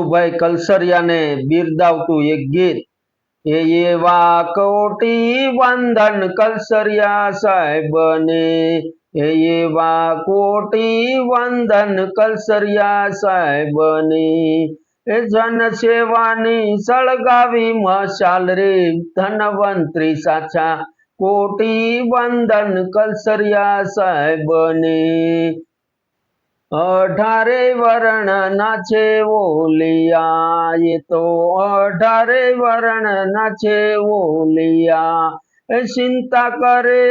ભાઈ કલસરિયાને બિરદાવતું એક ગીત. એ એવા કોટી વંદન કલસરિયા સાહેબને. એ એવા કોટી વંદન કલસરિયા સાહેબને. એ જન સેવાની સળગાવી મશાલ રે ધનવંતરી સાચા કોટી વંદન કલસરિયા સાહેબને. અઢારે વર્ણ છે ઓલિયા, એ તો અઢારે વર્ણ છે ઓલિયા. ચિંતા કરે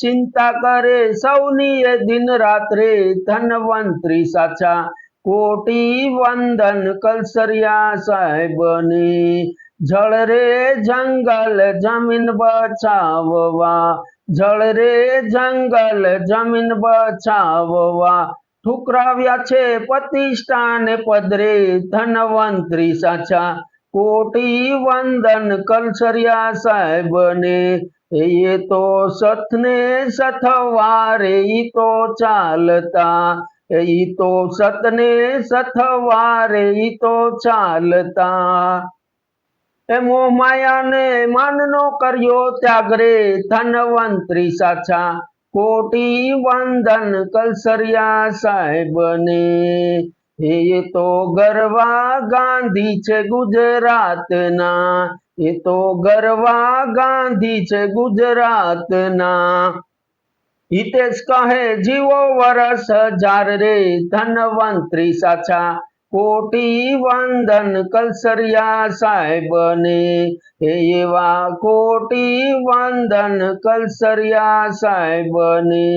ચિંતા કરે, સૌની એ દિન રાત્રે ધનવંતરી સાચા કોટી વંદન કલસરિયા સાહેબની. જળ રે જંગલ જમીન બચાવવા, જળ રે જંગલ જમીન બચાવવા ઠુકરાવ્યા છે પ્રતિષ્ઠાને પદરે ધનવંતરી સાચા. કોટી વંદન કલસરિયા સાહેબને એ તો સથને સથવારે ઈ તો ચાલતા. ઈ તો સતને સથવારે ઈ તો ચાલતા. એ મોહ માયાને માનનો કર્યો ત્યાગ રે ધનવંતરી સાચા. કોટી વંદન કલસરિયા સાહેબને. એ તો ગરવા ગાંધી છે ગુજરાતના. એ તો ગરવા ગાંધી છે ગુજરાતના. હિતેશ કહે જીવો વરસ હજાર રે ધનવંતરી સાચા. કોટી વંદન કલસરિયા સાહેબને. એવા કોટી વંદન કલસરિયા સાહેબને.